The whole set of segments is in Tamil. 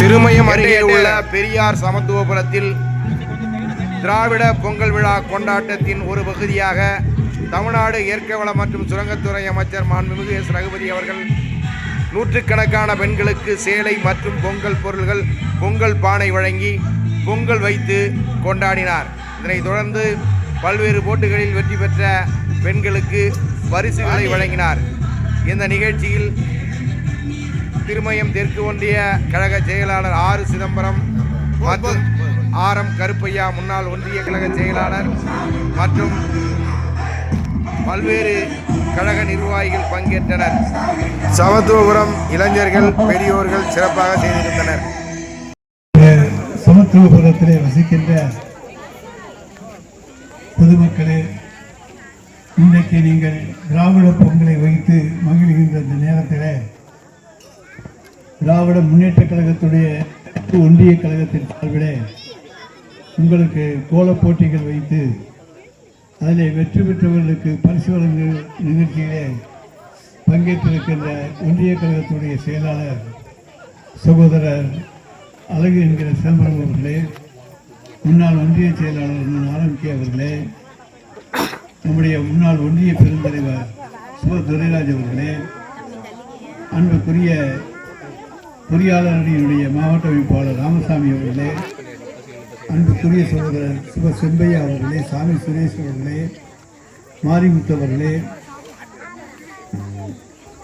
திருமயம் அருகே உள்ள பெரியார் சமத்துவபுரத்தில் திராவிட பொங்கல் விழா கொண்டாட்டத்தின் ஒரு பகுதியாக தமிழ்நாடு இயற்கை வளம் மற்றும் சுரங்கத்துறை அமைச்சர் மாண்புமிகு எஸ். ரகுபதி அவர்கள் நூற்றுக்கணக்கான பெண்களுக்கு சேலை மற்றும் பொங்கல் பொருள்கள் பொங்கல் பானை வழங்கி பொங்கல் வைத்து கொண்டாடினார். இதனைத் தொடர்ந்து பல்வேறு போட்டிகளில் வெற்றி பெற்ற பெண்களுக்கு பரிசுகளை வழங்கினார். இந்த நிகழ்ச்சியில் திருமயம் தெற்கு ஒன்றிய கழக செயலாளர் ஆறு சிதம்பரம் மற்றும் ஆர் எம் கருப்பையா முன்னாள் ஒன்றிய கழக செயலாளர் மற்றும் பல்வேறு கழக நிர்வாகிகள் பங்கேற்றனர். சமத்துவபுரம் இளைஞர்கள் பெரியோர்கள் சிறப்பாக செய்திருந்தனர். சமத்துவபுரத்திலே வசிக்கின்ற பொதுமக்களே இன்றைக்கு நீங்கள் திராவிட பொங்கலை வைத்து மகிழ்கின்ற இந்த நேரத்தில் திராவிட முன்னேற்ற கழகத்துடைய ஒன்றிய கழகத்தின் சார்பிலே உங்களுக்கு கோலப் போட்டிகள் வைத்து அதில் வெற்றி பெற்றவர்களுக்கு பரிசு வழங்கு நிகழ்ச்சியிலே பங்கேற்றிருக்கின்ற ஒன்றிய கழகத்துடைய செயலாளர் சகோதரர் அழகு என்கிற சிதம்பரம் அவர்களே முன்னாள் ஒன்றிய செயலாளர் ஆரம் கே அவர்களே நம்முடைய முன்னாள் ஒன்றிய பெருந்தலைவர் சுப துரைராஜ் அவர்களே அன்புக்குரிய பொறியாளர் அணியினுடைய மாவட்ட அமைப்பாளர் ராமசாமி அவர்களே அன்புக்குரிய சகோதரர் சிவ செம்பையா அவர்களே சாமி சுரேஷ் அவர்களே மாரிமுத்து அவர்களே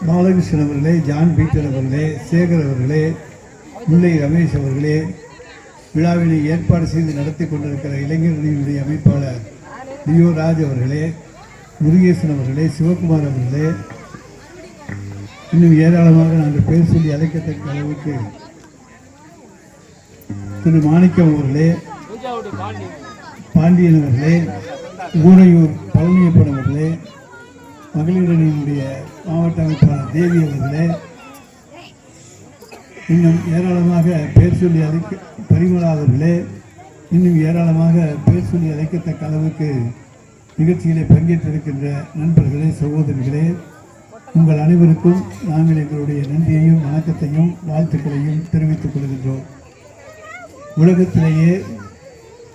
பாலகிருஷ்ணன் அவர்களே ஜான் பீட்டர் அவர்களே சேகர் அவர்களே முல்லை ரமேஷ் அவர்களே விழாவினை ஏற்பாடு செய்து நடத்தி கொண்டிருக்கிற இளைஞர்களினுடைய அமைப்பாளர் லியோ ராஜ் அவர்களே முருகேசன் அவர்களே சிவகுமார் அவர்களே இன்னும் ஏராளமாக நாங்கள் பேர் சொல்லி அழைக்கத்தக்க அளவுக்கு திரு மாணிக்கம் அவர்களே பாண்டியன் அவர்களே ஊரையூர் பழனியப்பன் அவர்களே மகளிர் அணியினுடைய மாவட்ட அமைப்பாளர் தேவி அவர்களே இன்னும் ஏராளமாக பேர் சொல்லி அழைக்க பரிமளாதவர்களே இன்னும் ஏராளமாக பேர் சொல்லி அழைக்கத்தக்க அளவுக்கு நிகழ்ச்சிகளை பங்கேற்றிருக்கின்ற நண்பர்களே சகோதரிகளே உங்கள் அனைவருக்கும் நாங்கள் எங்களுடைய நன்றியையும் வணக்கத்தையும் வாழ்த்துக்களையும் தெரிவித்துக் கொள்கின்றோம். உலகத்திலேயே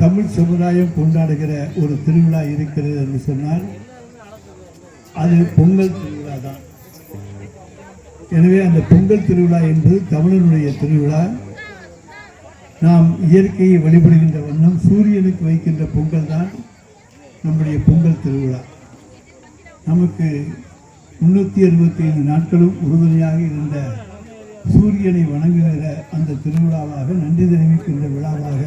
தமிழ் சமுதாயம் கொண்டாடுகிற ஒரு திருவிழா இருக்கிறது என்று சொன்னால் அது பொங்கல் திருவிழா தான். எனவே அந்த பொங்கல் திருவிழா என்பது தமிழனுடைய திருவிழா. நாம் இயற்கையை வழிபடுகின்ற வண்ணம் சூரியனுக்கு வைக்கின்ற பொங்கல் தான் நம்முடைய பொங்கல் திருவிழா. நமக்கு முன்னூற்றி அறுபத்தி ஐந்து நாட்களும் உறுதுணையாக இருந்த சூரியனை வணங்குகிற அந்த திருவிழாவாக நன்றி தெரிவிக்கின்ற விழாவாக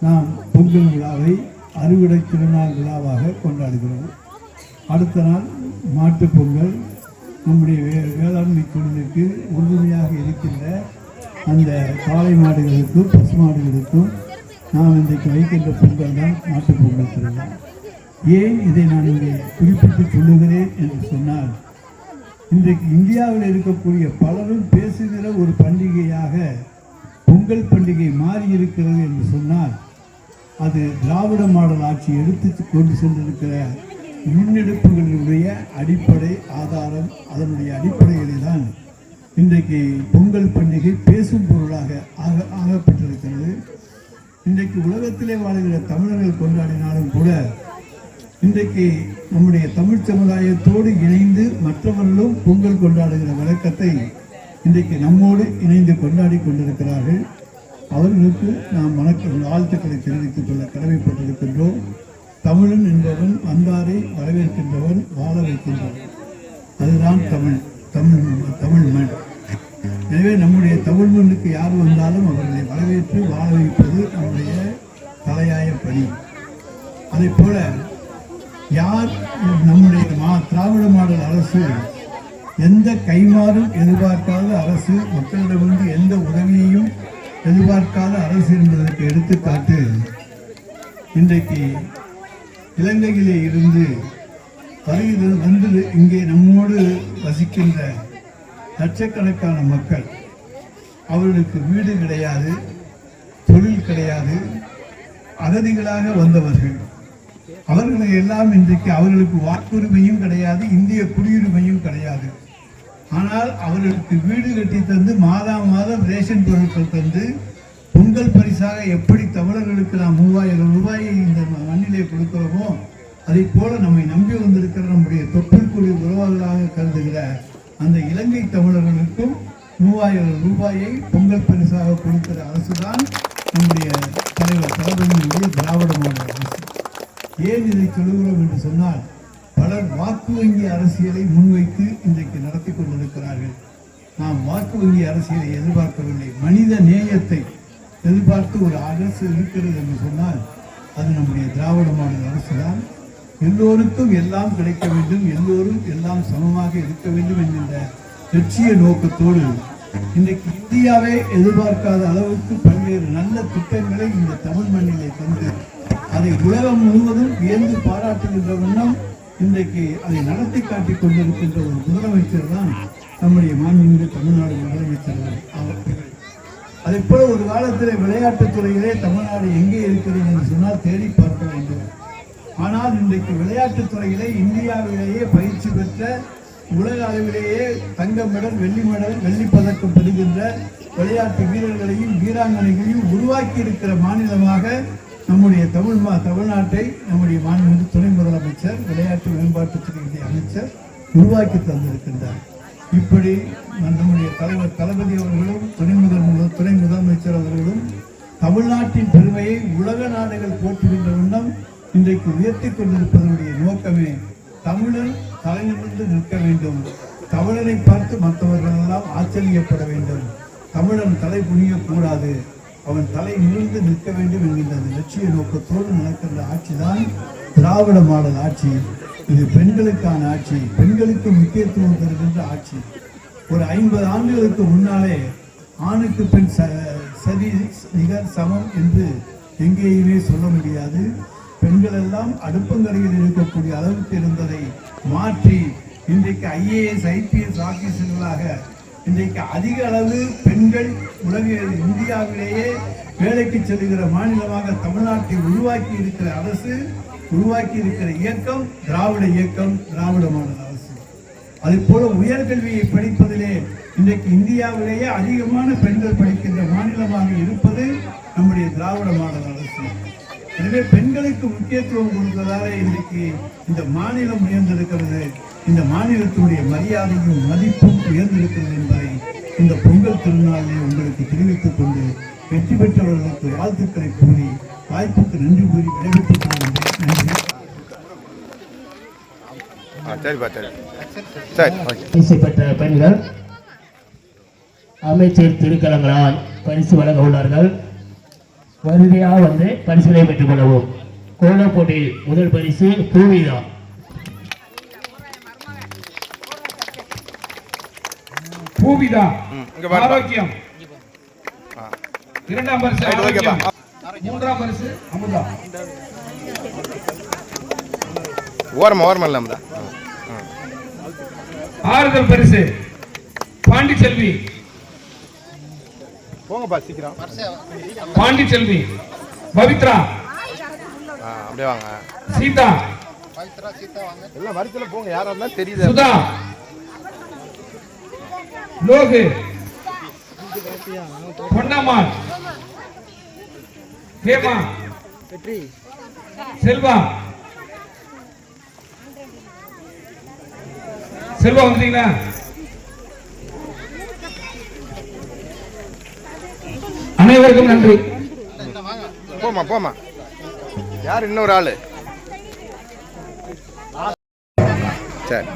நாம் பொங்கல் விழாவை அறுவடை திருநாள் விழாவாக கொண்டாடுகிறோம். அடுத்த நாள் மாட்டுப் பொங்கல். நம்முடைய வே வேளாண்மை தொழிலுக்கு உறுதுணையாக இருக்கின்ற அந்த காளை மாடுகளுக்கும் பசு மாடுகளுக்கும் நாம் இன்றைக்கு வைக்கின்ற பொங்கல் தான் மாட்டுப் பொங்கல் திருவிழா. ஏன் இதை நான் இங்கே குறிப்பிட்டு சொல்லுகிறேன் என்று சொன்னால் இன்றைக்கு இந்தியாவில் இருக்கக்கூடிய பலரும் பேசுகிற ஒரு பண்டிகையாக பொங்கல் பண்டிகை மாறி இருக்கிறது என்று சொன்னால் அது திராவிட மாடல் ஆட்சி எடுத்து கொண்டு சென்றிருக்கிற முன்னெடுப்புகளினுடைய அடிப்படை ஆதாரம் அதனுடைய அடிப்படையிலே தான் இன்றைக்கு பொங்கல் பண்டிகை பேசும் பொருளாக ஆக ஆகப்பட்டிருக்கிறது. இன்றைக்கு உலகத்திலே வாழ்கிற தமிழர்கள் கொண்டாடினாலும் கூட இன்றைக்கு நம்முடைய தமிழ் சமுதாயத்தோடு இணைந்து மற்றவர்களும் பொங்கல் கொண்டாடுகிற வழக்கத்தை இன்றைக்கு நம்மோடு இணைந்து கொண்டாடி கொண்டிருக்கிறார்கள். அவர்களுக்கு நாம் வணக்க வாழ்த்துக்களை தெரிவித்துக் கொள்ள கடமைப்பட்டிருக்கின்றோம். தமிழன் என்பவன் வந்தாரை வரவேற்கின்றவன் வாழ வைக்கின்றவன். அதுதான் தமிழ் தமிழ் தமிழ் மண். எனவே நம்முடைய தமிழ் மண்ணுக்கு யார் வந்தாலும் அவர்களை வரவேற்று வாழ வைப்பது நம்முடைய தலையாய பணி. அதை போல யார் நம்முடைய மா திராவிட மாடல் அரசு எந்த கைமாறும் எதிர்பார்க்காத அரசு மக்களிடமிருந்து எந்த உதவியையும் எதிர்பார்க்காத அரசு என்பதற்கு எடுத்துக்காட்டு இன்றைக்கு இலங்கையிலே இருந்து வருகிறது வந்து இங்கே நம்மோடு வசிக்கின்ற லட்சக்கணக்கான மக்கள் அவர்களுக்கு வீடு கிடையாது தொழில் கிடையாது அகதிகளாக வந்தவர்கள். அவர்களை எல்லாம் இன்றைக்கு அவர்களுக்கு வாக்குரிமையும் கிடையாது இந்திய குடியுரிமையும் கிடையாது. ஆனால் அவர்களுக்கு வீடு கட்டி தந்து மாதா மாதம் ரேஷன் பொருட்கள் தந்து பொங்கல் பரிசாக எப்படி தமிழர்களுக்கு நாம் மூவாயிரம் ரூபாயை இந்த மண்ணிலே கொடுக்கிறோமோ அதை போல நம்மை நம்பி வந்திருக்கிற நம்முடைய தொப்பிற்குரிய உறவாளர்களாக கருதுகிற அந்த இலங்கை தமிழர்களுக்கும் மூவாயிரம் ரூபாயை பொங்கல் பரிசாக கொடுக்கிற அரசுதான் நம்முடைய தலைவர் தளபதியினுடைய திராவிட மாநில அரசு. ஏன் இதை சொல்லுகிறோம் என்று சொன்னால் பலர் வாக்கு வங்கி அரசியலை முன்வைத்து இன்றைக்கு நடத்தி கொண்டிருக்கிறார்கள். நாம் வாக்கு வங்கி அரசியலை எதிர்பார்க்கவில்லை. மனித நேயத்தை எதிர்பார்த்து ஒரு அரசு இருக்கிறது என்று சொன்னால் அது நம்முடைய திராவிட மாடல் அரசு தான் எல்லோருக்கும் எல்லாம் கிடைக்க வேண்டும் எல்லோரும் எல்லாம் சமமாக இருக்க வேண்டும் என்கின்ற லட்சிய நோக்கத்தோடு இன்றைக்கு இந்தியாவே எதிர்பார்க்காத அளவுக்கு பல்வேறு நல்ல திட்டங்களை இந்த தமிழ் மண்ணிலே தந்து அதை உலகம் முழுவதும் வியந்து பாராட்டுகின்ற வண்ணம் இன்றைக்கு அதை நடத்தி காட்டிக் கொண்டிருக்கின்ற ஒரு முதலமைச்சர் தான் நம்முடைய மாண்புமிகு தமிழ்நாடு முதலமைச்சர் அவர்கள். அதை போல ஒரு காலத்தில் விளையாட்டுத் துறையிலே தமிழ்நாடு எங்கே இருக்கிறது என்று சொன்னால் தேடி பார்க்க வேண்டும். ஆனால் இன்றைக்கு விளையாட்டுத் துறையிலே இந்தியாவிலேயே பயிற்சி பெற்ற உலக அளவிலேயே தங்க மெடல் வெள்ளி மெடல் வெள்ளி பதக்கம் பெறுகின்ற விளையாட்டு வீரர்களையும் வீராங்கனைகளையும் உருவாக்கி இருக்கிற மாநிலமாக நம்முடைய தமிழ் மா தமிழ்நாட்டை நம்முடைய மாநில துணை முதலமைச்சர் விளையாட்டு மேம்பாட்டுத்துறை அமைச்சர் உருவாக்கி தந்திருக்கின்றார். இப்படி நம்முடைய தலைவர் தளபதி அவர்களும் துணை முதல் முதல் துணை முதலமைச்சர் அவர்களும் தமிழ்நாட்டின் பெருமையை உலக நாடுகள் போற்றுகின்ற வண்ணம் இன்றைக்கு உயர்த்தி கொண்டிருப்பதனுடைய நோக்கமே தமிழர் தலைநிமிர்ந்து நிற்க வேண்டும். தமிழரை பார்த்து மற்றவர்கள் எல்லாம் ஆச்சரியப்பட வேண்டும். தமிழன் தலை புனியக்கூடாது அவன் தலை நிமிர்ந்து நிற்க வேண்டும் என்கின்ற அந்த லட்சிய நோக்கத்தோடு நடக்கின்ற ஆட்சிதான் திராவிட மாடல் ஆட்சி. இது பெண்களுக்கான ஆட்சி பெண்களுக்கு முக்கியத்துவம் தருகின்ற ஆட்சி. ஒரு ஐம்பது ஆண்டுகளுக்கு முன்னாலே ஆணுக்கு பெண் ச சரி நிகர் சமம் என்று எங்கேயுமே சொல்ல முடியாது. பெண்கள் எல்லாம் அடுப்பங்கரையில் இருக்கக்கூடிய அளவுக்கு இருந்ததை மாற்றி இன்றைக்கு ஐஏஎஸ் ஐபிஎஸ் ஆஃபீஸர்களாக இன்றைக்கு அதிக அளவு பெண்கள் உலக இந்தியாவிலேயே வேலைக்கு செல்லுகிற மாநிலமாக தமிழ்நாட்டை உருவாக்கி இருக்கிற அரசு உருவாக்கி இருக்கிற இயக்கம் திராவிட இயக்கம் திராவிட மாடல் அரசு. அது போல உயர்கல்வியை படிப்பதிலே இன்றைக்கு இந்தியாவிலேயே அதிகமான பெண்கள் படிக்கின்ற மாநிலமாக இருப்பது நம்முடைய திராவிட மாடல் அரசு. எனவே பெண்களுக்கு முக்கியத்துவம் கொடுத்ததால இன்றைக்கு இந்த மாநிலம் உயர்ந்திருக்கிறது. இந்த மாநிலத்தினுடைய மரியாதையும் மதிப்பும் உயர்ந்திருக்கிறது என்பதை இந்த பொங்கல் திருநாளிலே உங்களுக்கு தெரிவித்துக் கொண்டு வெற்றி பெற்றவர்களுக்கு வாழ்த்துக்களை கூறி வாய்ப்புக்கு நன்றி கூறி விடைபெற்றுக் கொள்கின்றேன் நன்றி. பெண்கள் அமைச்சர் திருக்கலங்களால் பரிசு வழங்க உள்ளார்கள். வருகையாக வந்து பரிசுகளை பெற்றுக் கொள்ளவும் கோல போட்டியில் முதல் பரிசு பூவிதா பூவிதா ம் இங்கே பாருப்பா. ஆரோக்கியம். இரண்டாம் பரிசு ஆரோக்கியம். மூன்றாம் பரிசு அமுதா. ஓரமா ஓரமா இல்லாம ஆறுதல் பரிசு. பாண்டிச்செல்வி. போங்கப்பா சீக்கிரம். பாண்டிச்செல்வி பவித்ரா அப்படியே வாங்க. சீதா எல்லாம் வரிசையில் போங்க யாரா இருந்தாலும் தெரியுது. சுதா லோகு பொன்னம்மாள் ஹேமா செல்வா. செல்வா வந்துட்டீங்களா? அனைவருக்கும் நன்றி. போமா போமா யார் இன்னொரு ஆளு? சரி.